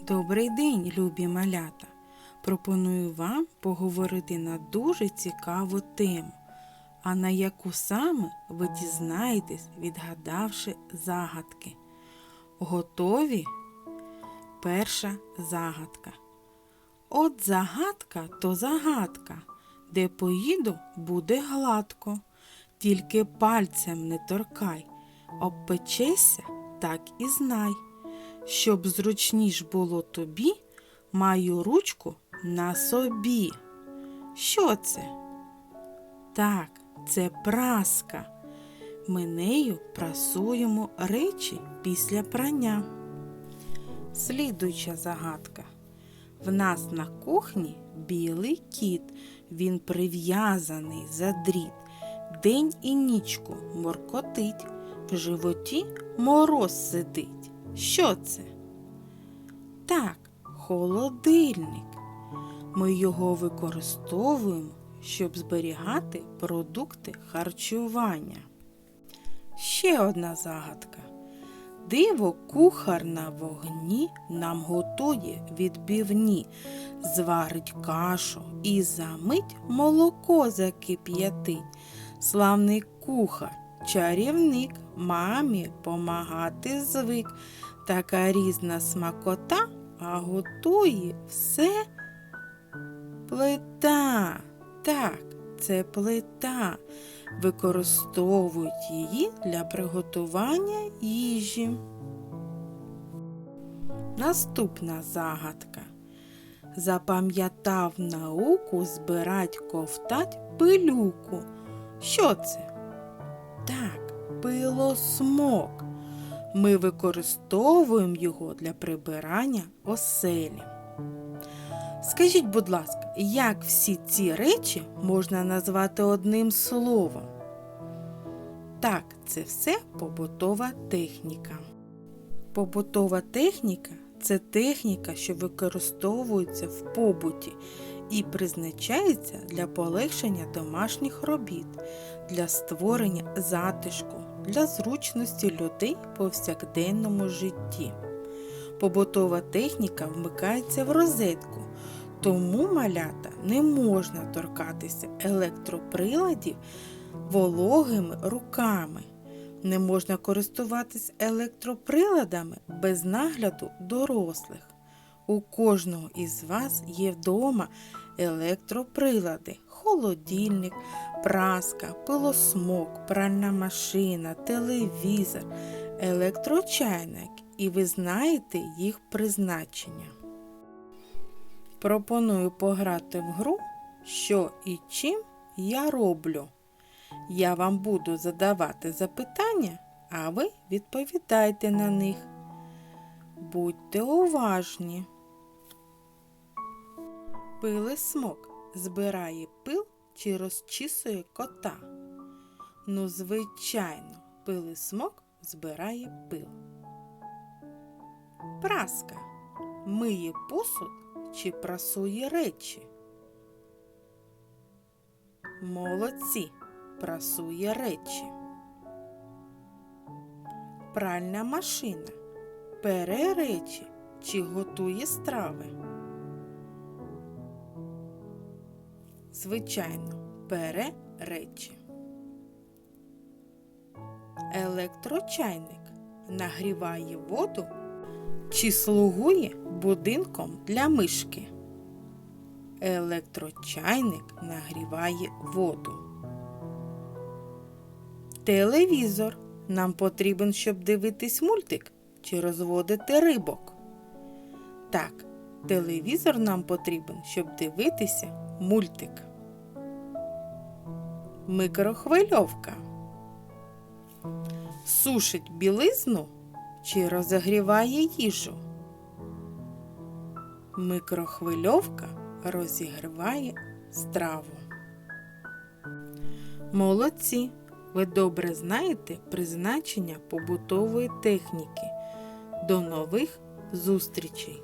Добрий день, любі малята! Пропоную вам поговорити на дуже цікаву тему, а на яку саме ви дізнаєтесь, відгадавши загадки. Готові? Перша загадка. От загадка то загадка, де поїду, буде гладко, тільки пальцем не торкай, обпечешся, так і знай. Щоб зручніш було тобі, маю ручку на собі. Що це? Так, це праска. Ми нею прасуємо речі після прання. Слідуюча загадка. В нас на кухні білий кіт, він прив'язаний за дріт, день і нічку моркотить, в животі мороз сидить. Що це? Так, холодильник. Ми його використовуємо, щоб зберігати продукти харчування. Ще одна загадка. Диво кухар на вогні нам готує відбивні, зварить кашу і за мить молоко закип'ятить. Славний кухар, чарівник, мамі помагати звик. Така різна смакота, а готує все плита. Так, це плита. Використовують її для приготування їжі. Наступна загадка. Запам'ятав науку збирать ковтать пилюку. Що це? Так, пилосмок. Ми використовуємо його для прибирання оселі. Скажіть, будь ласка, як всі ці речі можна назвати одним словом? Так, це все побутова техніка. Побутова техніка це техніка, що використовується в побуті і призначається для полегшення домашніх робіт, для створення затишку, для зручності людей в повсякденному житті. Побутова техніка вмикається в розетку, тому малята не можна торкатися електроприладів вологими руками. Не можна користуватись електроприладами без нагляду дорослих. У кожного із вас є вдома електроприлади, холодильник, праска, пилосмок, пральна машина, телевізор, електрочайник, і ви знаєте їх призначення. Пропоную пограти в гру, що і чим я роблю. Я вам буду задавати запитання, а ви відповідайте на них. Будьте уважні. Пилисмок збирає пил чи розчісує кота. Ну, звичайно, пилисмок збирає пил. Праска миє посуд чи прасує речі. Молодці прасує речі. Пральна машина пере речі чи готує страви. Звичайно, пере речі. Електрочайник нагріває воду чи слугує будинком для мишки. Електрочайник нагріває воду. Телевізор нам потрібен, щоб дивитись мультик чи розводити рибок. Так, телевізор нам потрібен, щоб дивитися мультик. Микрохвильовка. Сушить білизну чи розігріває їжу. Микрохвильовка розігріває страву. Молодці! Ви добре знаєте призначення побутової техніки. До нових зустрічей!